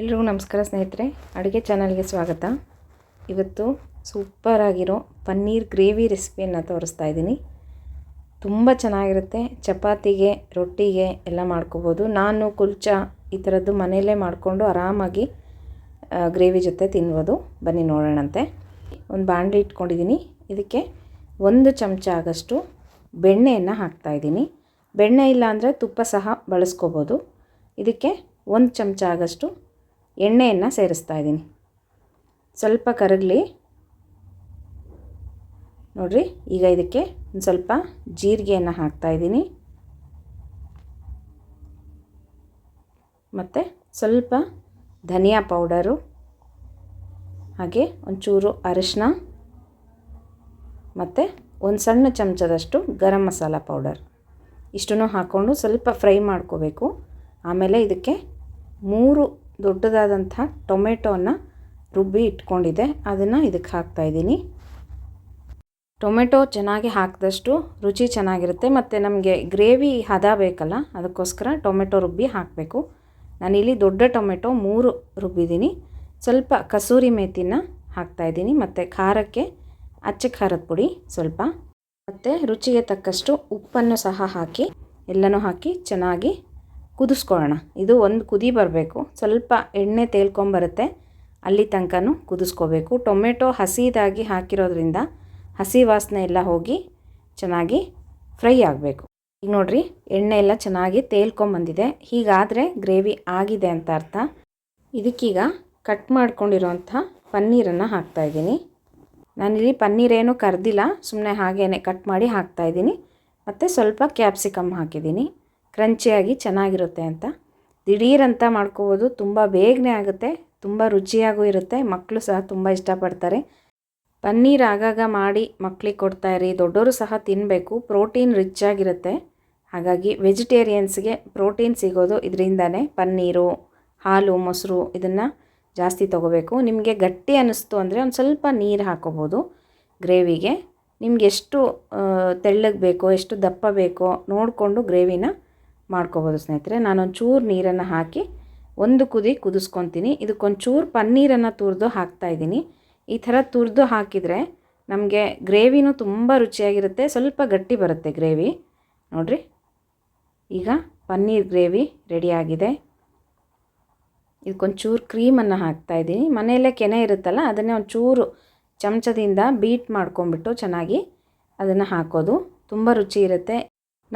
ಎಲ್ರಿಗೂ ನಮಸ್ಕಾರ ಸ್ನೇಹಿತರೆ, ಅಡುಗೆ ಚಾನಲ್ಗೆ ಸ್ವಾಗತ. ಇವತ್ತು ಸೂಪರಾಗಿರೋ ಪನ್ನೀರ್ ಗ್ರೇವಿ ರೆಸಿಪಿಯನ್ನು ತೋರಿಸ್ತಾ ಇದ್ದೀನಿ. ತುಂಬ ಚೆನ್ನಾಗಿರುತ್ತೆ. ಚಪಾತಿಗೆ, ರೊಟ್ಟಿಗೆ ಎಲ್ಲ ಮಾಡ್ಕೋಬೋದು. ನಾನು ಕುಲ್ಚ ಈ ಥರದ್ದು ಮನೆಯಲ್ಲೇ ಮಾಡಿಕೊಂಡು ಆರಾಮಾಗಿ ಗ್ರೇವಿ ಜೊತೆ ತಿನ್ಬೋದು. ಬನ್ನಿ ನೋಡೋಣಂತೆ. ಒಂದು ಬಾಂಡ್ಲಿ ಇಟ್ಕೊಂಡಿದ್ದೀನಿ. ಇದಕ್ಕೆ ಒಂದು ಚಮಚ ಆಗಷ್ಟು ಬೆಣ್ಣೆಯನ್ನು ಹಾಕ್ತಾಯಿದ್ದೀನಿ ಬೆಣ್ಣೆ ಇಲ್ಲ ಅಂದರೆ ತುಪ್ಪ ಸಹ ಬಳಸ್ಕೋಬೋದು. ಇದಕ್ಕೆ ಒಂದು ಚಮಚ ಆಗಷ್ಟು ಎಣ್ಣೆಯನ್ನು ಸೇರಿಸ್ತಾ ಇದ್ದೀನಿ. ಸ್ವಲ್ಪ ಕರಗಲಿ. ನೋಡಿರಿ, ಈಗ ಇದಕ್ಕೆ ಒಂದು ಸ್ವಲ್ಪ ಜೀರಿಗೆಯನ್ನು ಹಾಕ್ತಾಯಿದ್ದೀನಿ ಮತ್ತು ಸ್ವಲ್ಪ ಧನಿಯಾ ಪೌಡರು, ಹಾಗೆ ಒಂಚೂರು ಅರಿಶಿನ ಮತ್ತು ಒಂದು ಸಣ್ಣ ಚಮಚದಷ್ಟು ಗರಂ ಮಸಾಲ ಪೌಡರ್. ಇಷ್ಟನ್ನು ಹಾಕ್ಕೊಂಡು ಸ್ವಲ್ಪ ಫ್ರೈ ಮಾಡ್ಕೋಬೇಕು. ಆಮೇಲೆ ಇದಕ್ಕೆ ಮೂರು ದೊಡ್ಡದಾದಂಥ ಟೊಮೆಟೊನ ರುಬ್ಬಿ ಇಟ್ಕೊಂಡಿದ್ದೆ. ಅದನ್ನು ಇದಕ್ಕೆ ಹಾಕ್ತಾಯಿದ್ದೀನಿ ಟೊಮೆಟೊ ಚೆನ್ನಾಗಿ ಹಾಕಿದಷ್ಟು ರುಚಿ ಚೆನ್ನಾಗಿರುತ್ತೆ. ಮತ್ತು ನಮಗೆ ಗ್ರೇವಿ ಹದ ಬೇಕಲ್ಲ, ಅದಕ್ಕೋಸ್ಕರ ಟೊಮೆಟೊ ರುಬ್ಬಿ ಹಾಕಬೇಕು. ನಾನಿಲ್ಲಿ ದೊಡ್ಡ ಟೊಮೆಟೊ ಮೂರು ರುಬ್ಬಿದ್ದೀನಿ. ಸ್ವಲ್ಪ ಕಸೂರಿ ಮೇಥಿನ ಹಾಕ್ತಾಯಿದ್ದೀನಿ ಮತ್ತು ಖಾರಕ್ಕೆ ಅಚ್ಚ ಖಾರದ ಪುಡಿ ಸ್ವಲ್ಪ. ಮತ್ತು ರುಚಿಗೆ ತಕ್ಕಷ್ಟು ಉಪ್ಪನ್ನು ಸಹ ಹಾಕಿ, ಎಲ್ಲನೂ ಹಾಕಿ ಚೆನ್ನಾಗಿ ಕುದಿಸ್ಕೊಳ್ಳೋಣ. ಇದು ಒಂದು ಕುದಿ ಬರಬೇಕು. ಸ್ವಲ್ಪ ಎಣ್ಣೆ ತೇಲ್ಕೊಂಬರುತ್ತೆ. ಅಲ್ಲಿ ತನಕನೂ ಕುದಿಸ್ಕೋಬೇಕು. ಟೊಮೆಟೊ ಹಸಿದಾಗಿ ಹಾಕಿರೋದ್ರಿಂದ ಹಸಿ ವಾಸನೆ ಎಲ್ಲ ಹೋಗಿ ಚೆನ್ನಾಗಿ ಫ್ರೈ ಆಗಬೇಕು. ಈಗ ನೋಡಿರಿ, ಎಣ್ಣೆ ಎಲ್ಲ ಚೆನ್ನಾಗಿ ತೇಲ್ಕೊಂಬಂದಿದೆ. ಹೀಗಾದರೆ ಗ್ರೇವಿ ಆಗಿದೆ ಅಂತ ಅರ್ಥ. ಇದಕ್ಕೀಗ ಕಟ್ ಮಾಡ್ಕೊಂಡಿರೋಂಥ ಪನ್ನೀರನ್ನು ಹಾಕ್ತಾಯಿದ್ದೀನಿ ನಾನಿಲ್ಲಿ ಪನ್ನೀರೇನು ಕರೆದಿಲ್ಲ ಸುಮ್ಮನೆ ಹಾಗೇ ಕಟ್ ಮಾಡಿ ಹಾಕ್ತಾಯಿದ್ದೀನಿ ಮತ್ತು ಸ್ವಲ್ಪ ಕ್ಯಾಪ್ಸಿಕಮ್ ಹಾಕಿದ್ದೀನಿ. ಕ್ರಂಚಿಯಾಗಿ ಚೆನ್ನಾಗಿರುತ್ತೆ ಅಂತ. ದಿಢೀರಂತ ಮಾಡ್ಕೋಬೋದು, ತುಂಬ ಬೇಗನೆ ಆಗುತ್ತೆ, ತುಂಬ ರುಚಿಯಾಗೂ ಇರುತ್ತೆ ಮಕ್ಕಳು ಸಹ ತುಂಬ ಇಷ್ಟಪಡ್ತಾರೆ. ಪನ್ನೀರ್ ಆಗಾಗ ಮಾಡಿ ಮಕ್ಕಳಿಗೆ ಕೊಡ್ತಾಯಿರಿ ದೊಡ್ಡವರು ಸಹ ತಿನ್ನಬೇಕು ಪ್ರೋಟೀನ್ ರಿಚ್ ಆಗಿರುತ್ತೆ. ಹಾಗಾಗಿ ವೆಜಿಟೇರಿಯನ್ಸ್ಗೆ ಪ್ರೋಟೀನ್ ಸಿಗೋದು ಇದರಿಂದನೇ ಪನ್ನೀರು, ಹಾಲು, ಮೊಸರು ಇದನ್ನು ಜಾಸ್ತಿ ತೊಗೋಬೇಕು. ನಿಮಗೆ ಗಟ್ಟಿ ಅನ್ನಿಸ್ತು ಅಂದರೆ ಒಂದು ಸ್ವಲ್ಪ ನೀರು ಹಾಕೋಬೋದು. ಗ್ರೇವಿಗೆ ನಿಮಗೆ ಎಷ್ಟು ತೆಳ್ಳಗೆ ಬೇಕೋ, ಎಷ್ಟು ದಪ್ಪ ಬೇಕೋ ನೋಡಿಕೊಂಡು ಗ್ರೇವಿನ ಮಾಡ್ಕೋಬೋದು ಸ್ನೇಹಿತರೆ. ನಾನೊಂಚೂರು ನೀರನ್ನು ಹಾಕಿ ಒಂದು ಕುದಿ ಕುದಿಸ್ಕೊತೀನಿ. ಇದಕ್ಕೊಂಚೂರು ಪನ್ನೀರನ್ನು ತುರಿದು ಹಾಕ್ತಾಯಿದ್ದೀನಿ ಈ ಥರ ತುರಿದು ಹಾಕಿದರೆ ನಮಗೆ ಗ್ರೇವಿನೂ ತುಂಬ ರುಚಿಯಾಗಿರುತ್ತೆ. ಸ್ವಲ್ಪ ಗಟ್ಟಿ ಬರುತ್ತೆ ಗ್ರೇವಿ. ನೋಡಿರಿ. ಈಗ ಪನ್ನೀರ್ ಗ್ರೇವಿ ರೆಡಿಯಾಗಿದೆ ಇದಕ್ಕೊಂಚೂರು ಕ್ರೀಮನ್ನು ಹಾಕ್ತಾಯಿದ್ದೀನಿ ಮನೆಯಲ್ಲೇ ಕೆನೆ ಇರುತ್ತಲ್ಲ, ಅದನ್ನೇ ಒಂಚೂರು ಚಮಚದಿಂದ ಬೀಟ್ ಮಾಡ್ಕೊಂಬಿಟ್ಟು ಚೆನ್ನಾಗಿ ಅದನ್ನು ಹಾಕೋದು. ತುಂಬ ರುಚಿ ಇರುತ್ತೆ.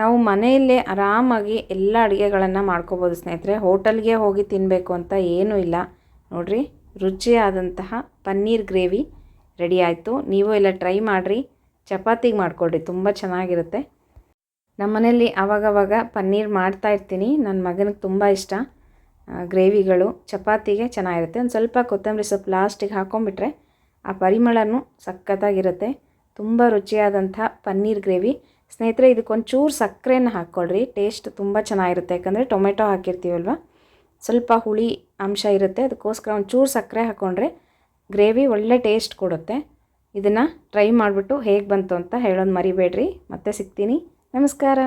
ನಾವು ಮನೆಯಲ್ಲೇ ಆರಾಮಾಗಿ ಎಲ್ಲ ಅಡುಗೆಗಳನ್ನು ಮಾಡ್ಕೋಬೋದು ಸ್ನೇಹಿತರೆ. ಹೋಟೆಲ್ಗೆ ಹೋಗಿ ತಿನ್ನಬೇಕು ಅಂತ ಏನೂ ಇಲ್ಲ. ನೋಡಿರಿ, ರುಚಿಯಾದಂತಹ ಪನ್ನೀರ್ ಗ್ರೇವಿ ರೆಡಿ ಆಯಿತು. ನೀವು ಎಲ್ಲ ಟ್ರೈ ಮಾಡಿರಿ. ಚಪಾತಿಗೆ ಮಾಡಿಕೊಡ್ರಿ ತುಂಬ ಚೆನ್ನಾಗಿರುತ್ತೆ. ನಮ್ಮ ಅವಾಗವಾಗ ಆವಾಗವಾಗ ಪನ್ನೀರ್ ಮಾಡ್ತಾ ಇರ್ತೀನಿ. ನನ್ನ ಮಗನಿಗೆ ತುಂಬ ಇಷ್ಟ. ಗ್ರೇವಿಗಳು, ಚಪಾತಿಗೆ ಚೆನ್ನಾಗಿರುತ್ತೆ. ಒಂದು ಸ್ವಲ್ಪ ಕೊತ್ತಂಬರಿ ಸೊಪ್ಪು ಲಾಸ್ಟಿಗೆ ಹಾಕ್ಕೊಂಬಿಟ್ರೆ ಆ ಪರಿಮಳನೂ ಸಖತ್ತಾಗಿರುತ್ತೆ. ತುಂಬ ರುಚಿಯಾದಂಥ ಪನ್ನೀರ್ ಗ್ರೇವಿ. ಸ್ನೇಹಿತರೆ ಇದಕ್ಕೊಂಚೂರು ಸಕ್ಕರೆಯನ್ನು ಹಾಕ್ಕೊಳ್ರಿ. ಟೇಸ್ಟ್ ತುಂಬ ಚೆನ್ನಾಗಿರುತ್ತೆ. ಯಾಕಂದರೆ ಟೊಮೆಟೊ ಹಾಕಿರ್ತೀವಲ್ವ? ಸ್ವಲ್ಪ ಹುಳಿ ಅಂಶ ಇರುತ್ತೆ. ಅದಕ್ಕೋಸ್ಕರ ಒಂಚೂರು ಸಕ್ಕರೆ ಹಾಕ್ಕೊಂಡ್ರೆ ಗ್ರೇವಿ ಒಳ್ಳೆ ಟೇಸ್ಟ್ ಕೊಡುತ್ತೆ. ಇದನ್ನು ಟ್ರೈ ಮಾಡಿಬಿಟ್ಟು ಹೇಗೆ ಬಂತು ಅಂತ ಹೇಳೋದು ಮರಿಬೇಡ್ರಿ. ಮತ್ತೆ ಸಿಗ್ತೀನಿ. ನಮಸ್ಕಾರ.